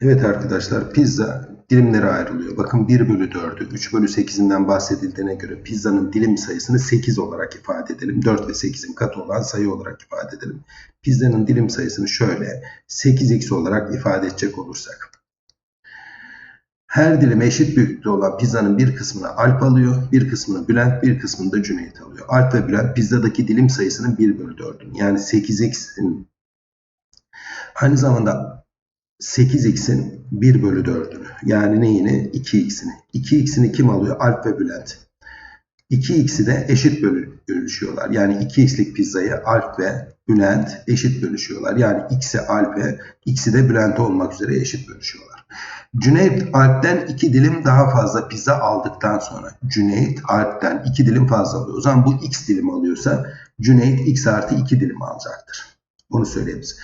Evet arkadaşlar pizza dilimlere ayrılıyor. Bakın 1 bölü 4'ü 3 bölü 8'inden bahsedildiğine göre pizzanın dilim sayısını 8 olarak ifade edelim. 4 ve 8'in katı olan sayı olarak ifade edelim. Pizzanın dilim sayısını şöyle 8x olarak ifade edecek olursak. Her dilim eşit büyüklükte olan pizzanın bir kısmını Alp alıyor, bir kısmını Bülent, bir kısmını da Cüneyt alıyor. Alp ve Bülent pizzadaki dilim sayısının 1 bölü 4'ün yani 8x'in aynı zamanda 8x'in 1 bölü 4'ünü yani neyini? 2x'ini. 2x'ini kim alıyor? Alp ve Bülent. 2x'i de eşit bölü- bölüşüyorlar. Yani 2x'lik pizzayı Alp ve Bülent eşit bölüşüyorlar. Yani x'i Alp'e, x'i de Bülent'e olmak üzere eşit bölüşüyorlar. Cüneyt Alp'ten 2 dilim daha fazla pizza aldıktan sonra Cüneyt Alp'ten 2 dilim fazla alıyor. O zaman bu x dilim alıyorsa Cüneyt x artı 2 dilim alacaktır. Onu söyleyebiliriz.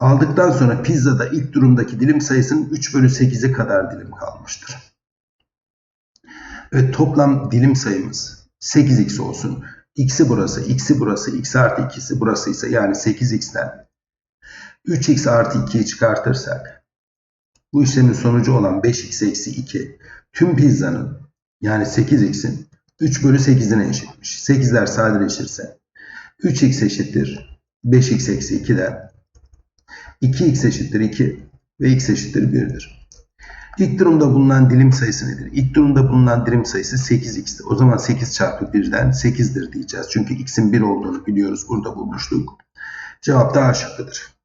Aldıktan sonra pizzada ilk durumdaki dilim sayısının 3 bölü 8'e kadar dilim kalmıştır. Evet toplam dilim sayımız 8x olsun. X'i burası, x'i burası, x artı 2'si burası ise yani 8x'ten 3x artı 2'yi çıkartırsak bu işlemin sonucu olan 5x eksi 2 tüm pizzanın yani 8x'in 3 bölü 8'ine eşitmiş. 8'ler sadeleşirse 3x eşittir 5x eksi 2'den 2x eşittir 2 ve x eşittir 1'dir. İlk durumda bulunan dilim sayısı nedir? İlk durumda bulunan dilim sayısı 8x'tir. O zaman 8 çarpı 1'den 8'dir diyeceğiz. Çünkü x'in 1 olduğunu biliyoruz. Burada bulmuştuk. Cevap da A şıkkıdır.